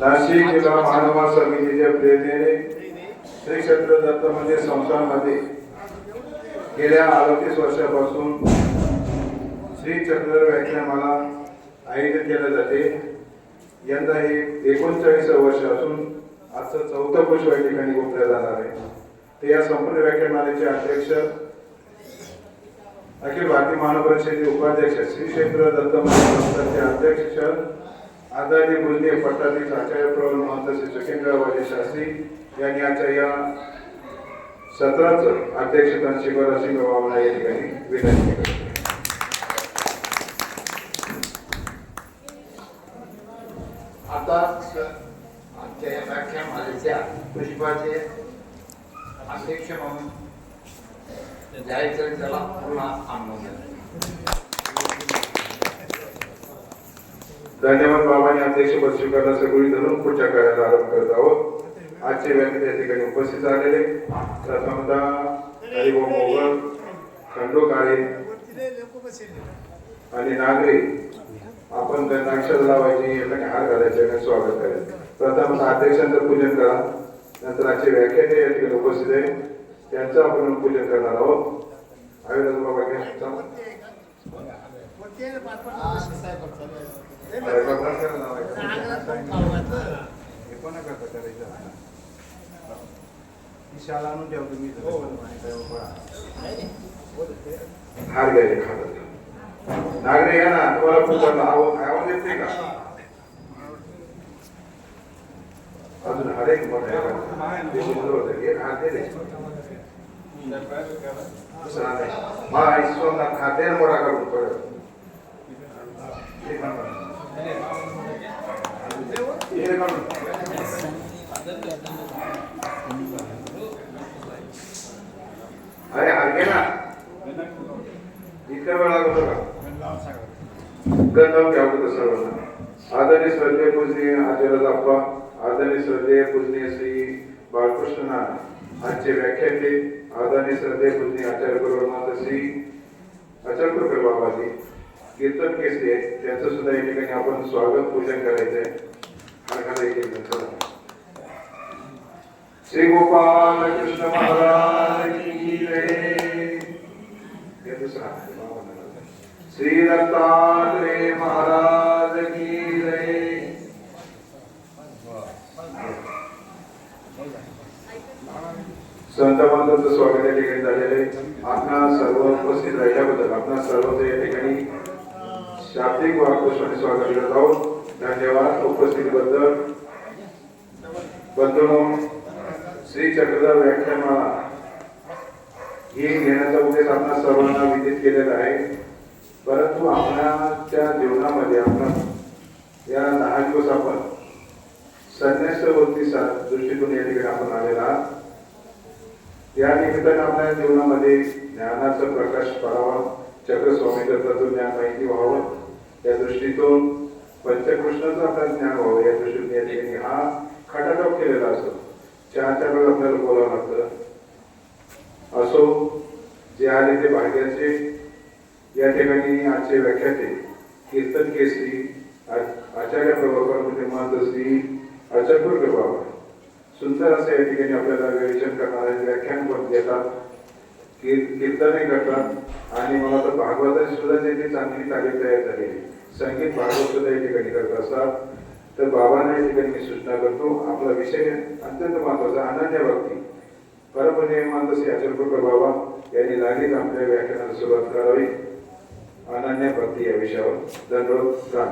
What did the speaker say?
नाशिक जिल्हा महानवा समितीच्या प्रेरणेने श्री क्षेत्र दत्त मंदिर संस्थानमध्ये गेल्या अडतीस वर्षापासून श्री चक्र व्याख्यानमाला आयोजित केले जाते. यंदा हे एकोणचाळीस वर्ष असून आजचं चौथं पुष्प या ठिकाणी गोपलं जाणार आहे. ते या संपूर्ण व्याख्यानमालेचे अध्यक्ष अखिल भारतीय महानगरपरिषदेचे उपाध्यक्ष श्री क्षेत्र दत्त महाराष्ट्राचे अध्यक्ष आदरणीय पूजनीय पट्टाधीश आचार्य प्रवण महंत श्री सुखेंद्रवादी शास्त्री यांनी आजच्या या सत्राचं अध्यक्षता शिवराज सिंग बाबा या ठिकाणी विनंती करतो. आता आमच्या या व्याख्यानमालेच्या पुष्पाचे अध्यक्ष म्हणून जायचं त्याला पूर्ण आनंद. धन्यवाद बाबांनी अध्यक्ष स्वीकारण्यास सगळी धरून पुढच्या करायला आरंभ करत आहोत. आजचे व्याख्यान त्या ठिकाणी उपस्थित झालेले. प्रथमतः हरिभाऊ मोगल खंडोकाळे आणि नागरी आपण त्यांना अक्षर लावायची एकाने हार घालायचे आणि स्वागत करायचे प्रथम अध्यक्षांचं पूजन करा. नंतर आजचे व्याख्याते या ठिकाणी उपस्थित आहे. त्यांचं आपण पूजन करणार आहोत. आयुर्वेद बाबा घ्या शाळा आणून तुम्ही हार घ्यायचे खातात ना तुम्हाला खूप आवाज येत नाही का अजून हर एक मोठा एक हात खाते मोठा करून पडत हे काढून. हे काढून. अरे हात ना. इतका वेळ लागतो का? गंधम घ्यावं होतं सर्वांना आदरणीय श्रद्धे पूजनीय आचार्य अप्पा आदरणीय श्रद्धे पूजनीय श्री बाळकृष्ण नाथ. आजचे व्याख्याते आदरणीय श्रद्धे पूजनीय आचार्य गुरुनाथ श्री अचलपूरकर बाबाजी. कीर्तन केसरी आहे. त्यांचं सुद्धा या ठिकाणी आपण स्वागत पूजन करायचं आहे घाला एक एक जण चला. श्री गोपाल कृष्ण महाराज की जय हे दुसरा आहे, बाबांना लावलंय. श्री दत्तात्रेय महाराज की जय संत मातांचं स्वागत या ठिकाणी झालेलं आहे आपणा सर्व उपस्थित राहिल्याबद्दल आपणा सर्वचं या ठिकाणी शाब्दिक वाक्यस्वाने स्वागत करत आहोत धन्यवाद उपस्थितीबद्दल बंधूंनो श्री चक्रधर व्याख्यानमाला हे घेण्याचा उद्देश आपणा सर्वांना विदित केलेला आहे. परंतु आपणाच्या जीवनामध्ये आपण या दहा दिवस आपण संन्यासवृत्तीचा दृष्टिकोन या ठिकाणी आपण आलेला आहात. या निमित्ताने आपल्या जीवनामध्ये ज्ञानाचं प्रकाश पडावा चक्रस्वामीचं ज्ञान माहिती व्हावं या दृष्टीतून पंचकृष्णाचं आपल्याला ज्ञान व्हावं या दृष्टीने या ठिकाणी हा खटाटोप केलेला असतो. चहाच्या वेळेला आपल्याला बोलावं लागतं. असो जे आले ते भाग्याचे या ठिकाणी आजचे व्याख्याते कीर्तन केसरी आचार्य प्रभाकर म्हणजे महंत श्री अचलपूरकर प्रभाकर सुंदर असं या ठिकाणी आपल्याला विवेचन करणारे व्याख्यान पण देतात. कीर- कीर्तनही करतात. आणि मला तर भागवताची सुद्धा त्याची चांगली तालीम तयार झाली संगीत भागवत सुद्धा या ठिकाणी करत असतात. तर बाबांना या ठिकाणी मी सूचना करतो आपला विषय अत्यंत महत्त्वाचा अनन्य भक्ती. परमपूज्य महंत म्हणजे श्री अचलपूरकर बाबा यांनी लागलीच आपल्या व्याख्यानाला सुरुवात करावी. अनन्य भक्ती या विषयावर. दंडोत प्राण